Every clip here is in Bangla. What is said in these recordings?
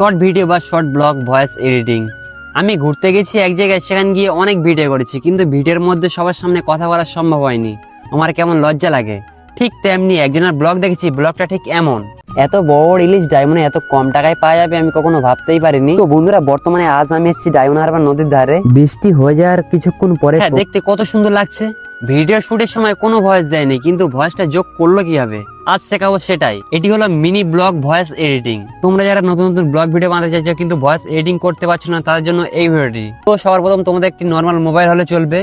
শর্ট ভিডিও বা শর্ট ব্লগ ভয়েস এডিটিং আমি ঘুরতে গেছি এক জায়গায় সেখানে গিয়ে অনেক ভিডিও করেছি কিন্তু ভিডিওর মধ্যে সবার সামনে কথা বলা সম্ভব হয়নি। আমার কেমন লজ্জা লাগে। ঠিক তেমনি একজনের ব্লগ দেখেছি ব্লগটা ঠিক এমন। এত বড় ইলিশ ডায়মন্ডে এত কম টাকায় পাওয়া যাবে আমি কখনো ভাবতেই পারিনি। তো বন্ধুরা বর্তমানে আজ আমি এসেছি ডায়মন্ড হারবার নদীর ধারে। বৃষ্টি হয়ে যাওয়ার কিছুক্ষণ পরে হ্যাঁ দেখতে কত সুন্দর লাগছে। ভিডিও শুটের সময় কোনো ভয়েস দেয়নি কিন্তু ভয়েসটা যোগ করল কীভাবে? আজ শেখাবো সেটাই। এটি হলো মিনি ব্লগ ভয়েস এডিটিং। তোমরা যারা নতুন নতুন ব্লগ ভিডিও বানাতে চাইছো কিন্তু ভয়েস এডিটিং করতে পারছ না, তাদের জন্য এই ভিডিওটি। তো সবার প্রথম তোমাদের একটি নর্মাল মোবাইল হলে চলবে,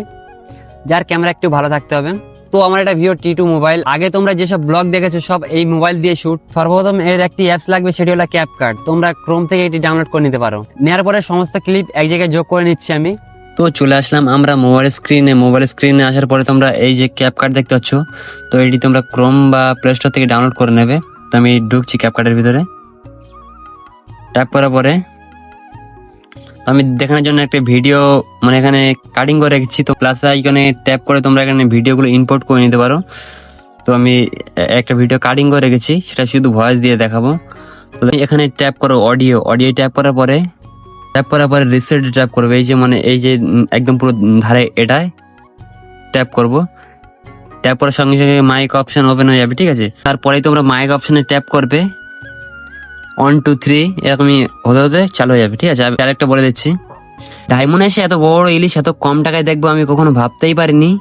যার ক্যামেরা একটু ভালো থাকতে হবে। তো আমার এটা ভিও টি টু মোবাইল আগে তোমরা যেসব ব্লগ দেখেছ, সব এই মোবাইল দিয়ে শুট সর্বপ্রথম এর একটি অ্যাপস লাগবে, সেটি হলো ক্যাপকার্ড তোমরা ক্রোম থেকে এটি ডাউনলোড করে নিতে পারো। নেওয়ার পরে সমস্ত ক্লিপ এক জায়গায় যোগ করে নিচ্ছি আমি। তো চলে আসলাম আমরা মোবাইল স্ক্রিনে মোবাইল স্ক্রিনে আসার পরে তোমরা এই যে ক্যাপকার্ড দেখতে পাচ্ছ, তো এটি তোমরা ক্রোম বা প্লে স্টোর থেকে ডাউনলোড করে নেবে। তো আমি ঢুকছি ক্যাপকার্ডের ভিতরে। ট্যাপ করার পরে আমি দেখানোর জন্য একটা ভিডিও মানে এখানে কাটিং করে রেখেছি। তো প্লাস আইকনে ট্যাপ করে তোমরা এখানে ভিডিওগুলো ইম্পোর্ট করে নিতে পারো। তো আমি একটা ভিডিও কাটিং করে রেখেছি, সেটা শুধু ভয়েস দিয়ে দেখাবো। এখানে ট্যাপ করো অডিও অডিও ট্যাপ করার পরে ট্যাপ করার পরে রিসেট ট্যাপ করবে। এই যে মানে এই যে একদম পুরো ধারে এটায় ট্যাপ করব। ট্যাপ করার সঙ্গে সঙ্গে মাইক অপশন ওপেন হয়ে যাবে, ঠিক আছে? তারপরেই তোমরা মাইক অপশনে ট্যাপ করবে। ওয়ান টু থ্রি এরকমই হতে হতে চালু হয়ে যাবে, ঠিক আছে? আমি আরেকটা বলে দিচ্ছি। ডায়মন্ড এসে এত বড় ইলিশ, এত কম টাকায় দেখব আমি কখনো ভাবতেই পারিনি।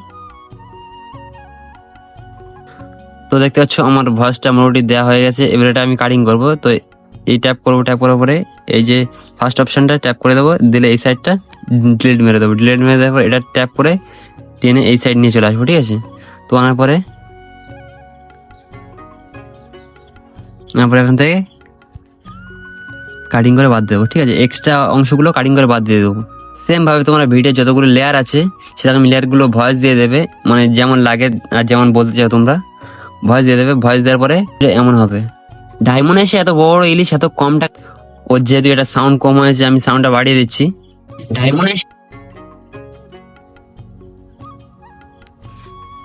তো দেখতে পাচ্ছ, আমার ভয়েসটা মোটামুটি দেওয়া হয়ে গেছে। এবার এটা আমি কাটিং করব। তো এই ট্যাপ করব ট্যাপ করার পরে এই যে ফার্স্ট অপশানটা ট্যাপ করে দেবো, দিলে এই সাইডটা ডিলিট মেরে দেবো। ডিলিট মেরে দেওয়ার পর এটা ট্যাপ করে টেনে এই সাইড নিয়ে চলে আসব, ঠিক আছে? তো আনার পরে তারপরে এখান থেকে কাটিং করে বাদ দেবো, ঠিক আছে? এক্সট্রা অংশগুলো কাটিং করে বাদ দিয়ে দেবো। সেম ভাবে তোমার ভিডিও যতগুলো লেয়ার আছে, সেরকম লেয়ারগুলো ভয়েস দিয়ে দেবে। মানে যেমন লাগে আর যেমন বলতে চাও তোমরা ভয়েস দিয়ে দেবে। ভয়েস দেওয়ার পরে এমন হবে। ডায়মন্ড এসে এত বড় ইলিশ, এত কম টাকা ওর যেহেতু এটা সাউন্ড কম হয়েছে আমি সাউন্ডটা বাড়িয়ে দিচ্ছি। ডায়মন্ড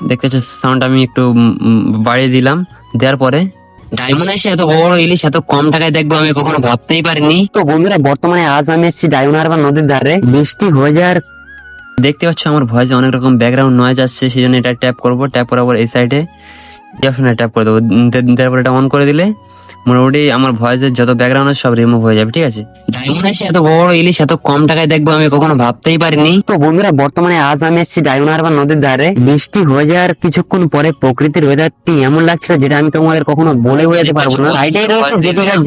দেখতে পাচ্ছ সাউন্ড আমি একটু বাড়িয়ে দিলাম। দেওয়ার পরে ডায়মন্ড এসে এত বড় ইলিশ এত কম টাকায় দেখব আমি কখনো ভাবতেই পারিনি। তো বন্ধুরা বর্তমানে আজ আমি এসেছি ডায়মন্ড হারবার নদীর ধারে। বৃষ্টি হয়ে যাওয়ার দেখতে পাচ্ছ আমার ভয়েসে অনেক রকম ব্যাকগ্রাউন্ড নয়েজ আসছে সেই জন্য এটা ট্যাপ করব। ট্যাপ করার পর এই সাইডে অপশনে ট্যাপ করে দেবো। তারপর এটা অন করে দিলে মোটামুটি আমার ভয়েসের যত ব্যাকগ্রাউন্ড সব রিমুভ হয়ে যাবে, ঠিক আছে? ডায়মন্ড এসে এত বড় ইলিশ, এত কম টাকায় দেখব আমি কখনো ভাবতেই পারিনি। তো বন্ধুরা, বর্তমানে আজ আমি এসেছি ডায়মন্ড হারবার নদীর ধারে। বৃষ্টি হয়ে যাওয়ার কিছুক্ষণ পরে প্রকৃতির ওয়েদারটি এমন লাগছিল যেটা আমি তোমাদের কখনো বলে বোঝাতে পারব না। সাইডেই রয়েছে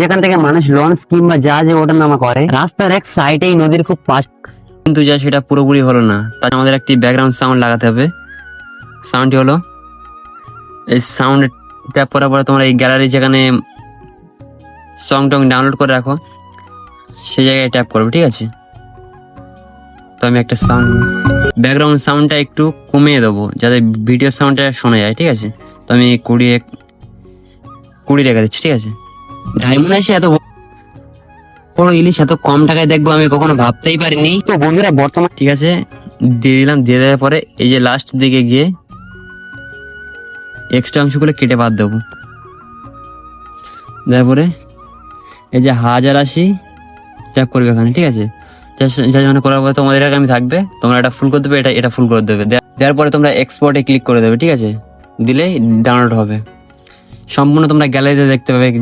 যেখান থেকে মানুষ লঞ্চ কিংবা জাহাজে ওঠানামা করে। রাস্তার এক সাইডেই নদীর খুব পাশ কিন্তু যা সেটা পুরোপুরি হলো না। তাই আমাদের একটি ব্যাকগ্রাউন্ড সাউন্ড লাগাতে হবে। সাউন্ডটি হলো এই সাউন্ড ট্যাপ করার পরে তোমরা এই গ্যালারি যেখানে সং টং ডাউনলোড করে রাখো সেই জায়গায় ট্যাপ করবে ঠিক আছে? তো আমি একটা সাউন্ড ব্যাকগ্রাউন্ড সাউন্ডটা একটু কমিয়ে দেবো যাতে ভিডিও সাউন্ডটা শোনা যায় ঠিক আছে? তো আমি কুড়ি এক- কুড়ি রেখে দিচ্ছি ঠিক আছে? ডায়মন্ড এসে এত বড় ইলিশ এত কম টাকায় দেখব আমি কখনো ভাবতেই পারিনি। তো বন্ধুরা বর্তমান ঠিক আছে? দিয়ে দিলাম দিয়ে দেওয়ার পরে এই যে লাস্ট দিকে গিয়ে এক্সট্রা অংশগুলো কেটে বাদ দেবো। তারপরে এই যে হাজার আশি ট্যাপ করবে এখানে, ঠিক আছে? যা- মানে করার পরে তোমাদের আমি থাকবে, তোমরা এটা ফুল করে দেবে, এটা এটা ফুল করে দেবে। দেওয়ার পরে তোমরা এক্সপোর্টে ক্লিক করে দেবে, ঠিক আছে? দিলে ডাউনলোড হবে। সম্পূর্ণ তোমরা গ্যালারিতে দেখতে পাবে।